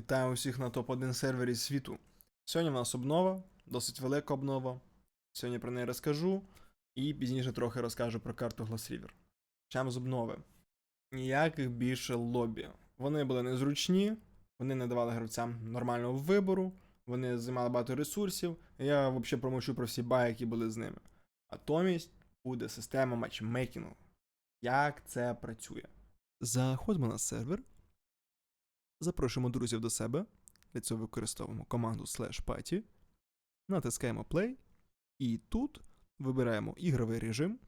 Вітаю усіх на топ-1 сервері світу. Сьогодні в нас обнова, досить велика обнова. Сьогодні про неї розкажу і пізніше трохи розкажу про карту River. Почнемо з обнови. Ніяких більше лобі. Вони були незручні, вони не давали гравцям нормального вибору, вони займали багато ресурсів. Я взагалі промовчу про всі баги, які були з ними. Натомість буде система матчмейкінгу. Як це працює? Заходимо на сервер, Запрошуємо друзів до себе. Для цього використовуємо команду slash party. Натискаємо play. І тут вибираємо ігровий режим,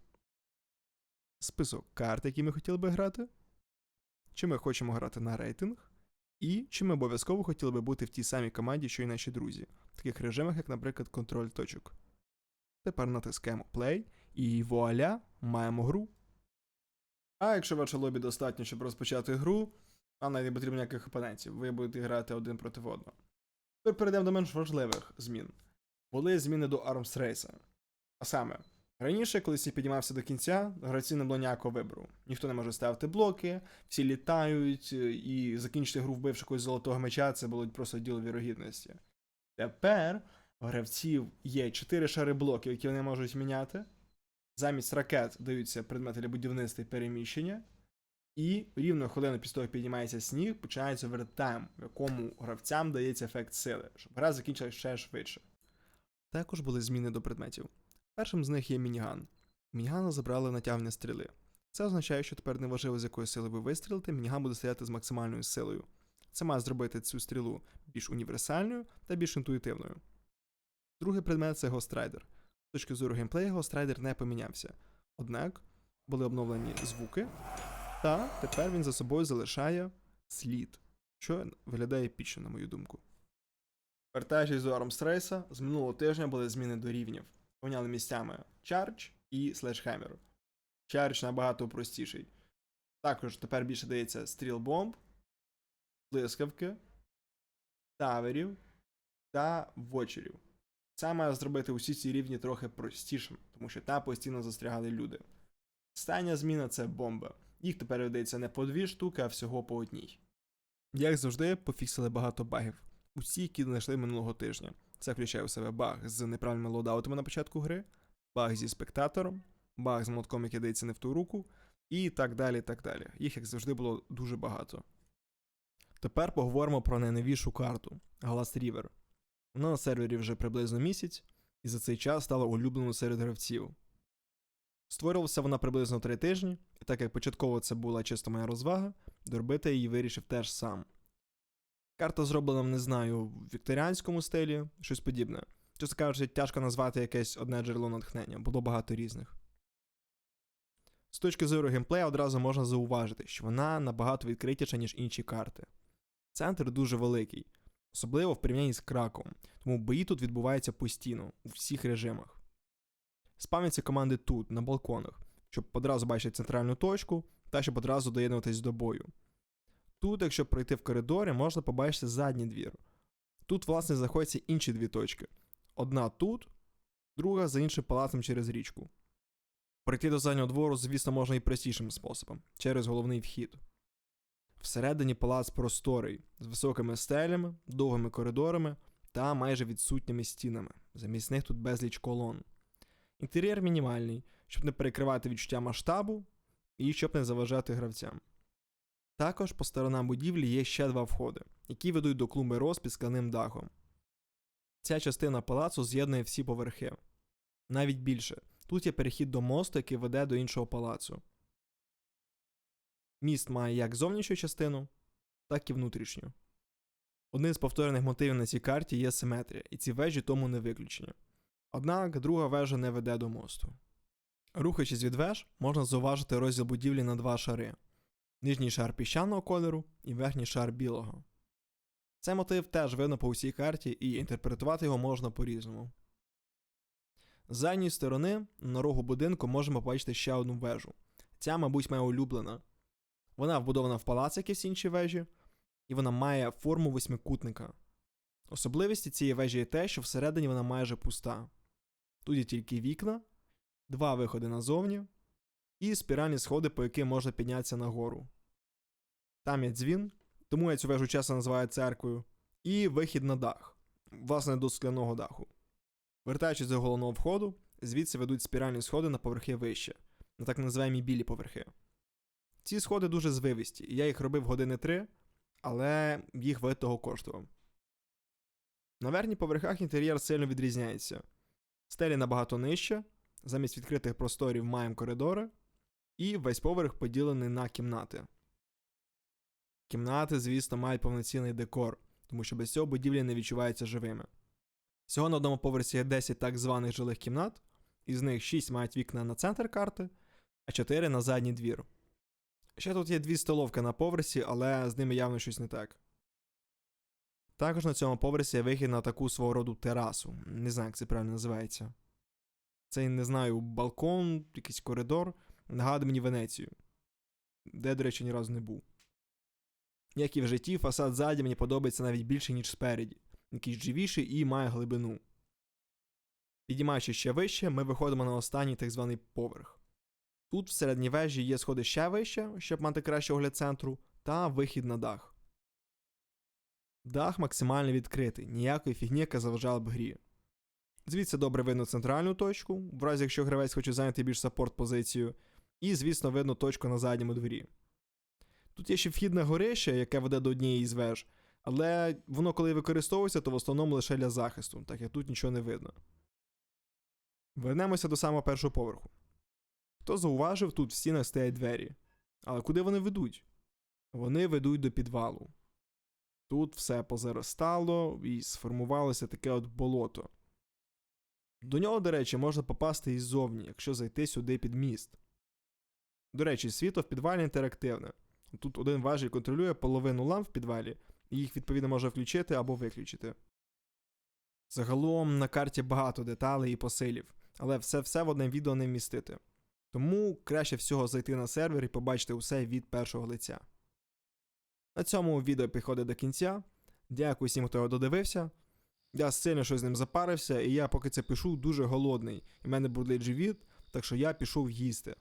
список карт, які ми хотіли би грати, чи ми хочемо грати на рейтинг, і чи ми обов'язково хотіли би бути в тій самій команді, що й наші друзі, в таких режимах, як, наприклад, контроль точок. Тепер натискаємо play і вуаля, маємо гру. А якщо ваше лобі достатньо, щоб розпочати гру, вам не потрібно ніяких опонентів, ви будете грати один проти одного. Тепер перейдемо до менш важливих змін. Були зміни до Arms Race. А саме, раніше, коли світ піднімався до кінця, гравці не було ніякого вибору. Ніхто не може ставити блоки, всі літають, е, і закінчити гру вбивши якогось золотого меча, це було просто діло вірогідності. Тепер у гравців є 4 шари блоків, які вони можуть міняти. Замість ракет даються предмети для будівництва і переміщення. І рівно хвилину після того, як піднімається сніг, починається овертайм, в якому гравцям дається ефект сили, щоб гра закінчилася ще швидше. Також були зміни до предметів. Першим з них є мініган. Мінігана забрали натягнення стріли. Це означає, що тепер неважливо, з якої сили ви вистрілите, мініган буде стояти з максимальною силою. Це має зробити цю стрілу більш універсальною та більш інтуїтивною. Другий предмет це Гострайдер. З точки зору геймплею, Гострайдер не помінявся. Однак були обновлені звуки, та тепер він за собою залишає слід, що виглядає епічно, на мою думку. Вертаючись до Армстрейса, з минулого тижня були зміни до рівнів. Поміняли місцями Charge і Sledgehammer. Charge набагато простіший. Також тепер більше дається стріл бомб, блискавки, таверів та вочерів. Це має зробити усі ці рівні трохи простішими, тому що там постійно застрягали люди. Остання зміна це бомба. Їх тепер видається не по дві штуки, а всього по одній. Як завжди, пофіксили багато багів. Усі, які знайшли минулого тижня. Це включає у себе баг з неправильними лоудаутами на початку гри, баг зі спектатором, баг з молотком, який дається не в ту руку, і так далі. так далі. Їх, як завжди, було дуже багато. Тепер поговоримо про найновішу карту Галас Рівер. Вона на сервері вже приблизно місяць, і за цей час стала улюбленою серед гравців. Створювалася вона приблизно 3 тижні, і так як початково це була чисто моя розвага, доробити її вирішив теж сам. Карта зроблена, не знаю, в вікторіанському стилі, щось подібне. Чесно кажучи, тяжко назвати якесь одне джерело натхнення, було багато різних. З точки зору геймплея одразу можна зауважити, що вона набагато відкритіша, ніж інші карти. Центр дуже великий, особливо в порівнянні з краком, тому бої тут відбуваються постійно, у всіх режимах. Спавняться команди тут, на балконах, щоб одразу бачити центральну точку та щоб одразу доєднуватись до бою. Тут, якщо пройти в коридорі, можна побачити задній двір. Тут, власне, знаходяться інші дві точки. Одна тут, друга за іншим палацем через річку. Пройти до заднього двору, звісно, можна і простішим способом через головний вхід. Всередині палац просторий, з високими стелями, довгими коридорами та майже відсутніми стінами. Замість них тут безліч колон. Інтер'єр мінімальний, щоб не перекривати відчуття масштабу і щоб не заважати гравцям. Також по сторонам будівлі є ще два входи, які ведуть до клумби роз під скляним дахом. Ця частина палацу з'єднує всі поверхи. Навіть більше, тут є перехід до мосту, який веде до іншого палацу. Міст має як зовнішню частину, так і внутрішню. Одним з повторених мотивів на цій карті є симетрія, і ці вежі тому не виключення. Однак друга вежа не веде до мосту. Рухаючись від веж, можна зауважити розділ будівлі на два шари: нижній шар піщаного кольору і верхній шар білого. Цей мотив теж видно по всій карті, і інтерпретувати його можна по-різному. З задньої сторони на рогу будинку можемо побачити ще одну вежу. Ця, мабуть, моя улюблена. Вона вбудована в палац, як і всі інші вежі, і вона має форму восьмикутника. Особливості цієї вежі є те, що всередині вона майже пуста. Тут є тільки вікна, два виходи назовні і спіральні сходи, по яким можна піднятися нагору. Там є дзвін, тому я цю вежу часто називаю церквою, і вихід на дах, власне, до скляного даху. Вертаючись до головного входу, звідси ведуть спіральні сходи на поверхи вище, на так називаємо білі поверхи. Ці сходи дуже звивисті, і я їх робив години три, але їх вид того коштував. На верхніх поверхах інтер'єр сильно відрізняється. Стелі набагато нижче, замість відкритих просторів маємо коридори, і весь поверх поділений на кімнати. Кімнати, звісно, мають повноцінний декор, тому що без цього будівлі не відчуваються живими. Всього на одному поверсі є 10 так званих жилих кімнат, із них 6 мають вікна на центр карти, а 4 на задній двір. Ще тут є дві столовки на поверсі, але з ними явно щось не так. Також на цьому поверсі є вихід на таку свого роду терасу. Не знаю, як це правильно називається. Це, не знаю, балкон, якийсь коридор. Нагадує мені Венецію, де, до речі, ні разу не був. Як і в житті, фасад ззаді мені подобається навіть більше, ніж спереді, якийсь живіший і має глибину. Підіймаючись ще вище, ми виходимо на останній так званий поверх. Тут всередині вежі є сходи ще вище, щоб мати кращий огляд центру, та вихід на дах. Дах максимально відкритий, ніякої фігні, яка заважала б грі. Звідси добре видно центральну точку, в разі якщо гравець хоче зайняти більш саппорт позицію, і, звісно, видно точку на задньому дворі. Тут є ще вхідне горище, яке веде до однієї з веж, але воно, коли використовується, то в основному лише для захисту, так як тут нічого не видно. Вернемося до самого першого поверху. Хто зауважив, тут в стінах стоять двері. Але куди вони ведуть? Вони ведуть до підвалу. Тут все позаростало і сформувалося таке от болото. До нього, до речі, можна попасти іззовні, якщо зайти сюди під міст. До речі, світло в підвалі інтерактивне. Тут один важіль контролює половину ламп в підвалі, і їх відповідно може включити або виключити. Загалом на карті багато деталей і посилів, але все-все в одне відео не вмістити. Тому краще всього зайти на сервер і побачити усе від першого лиця. На цьому відео підходить до кінця. Дякую всім, хто його додивився. Я сильно щось з ним запарився, і я поки це пишу дуже голодний. І в мене бурлить живіт, так що я пішов їсти.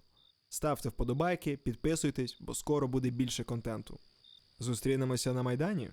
Ставте вподобайки, підписуйтесь, бо скоро буде більше контенту. Зустрінемося на майдані.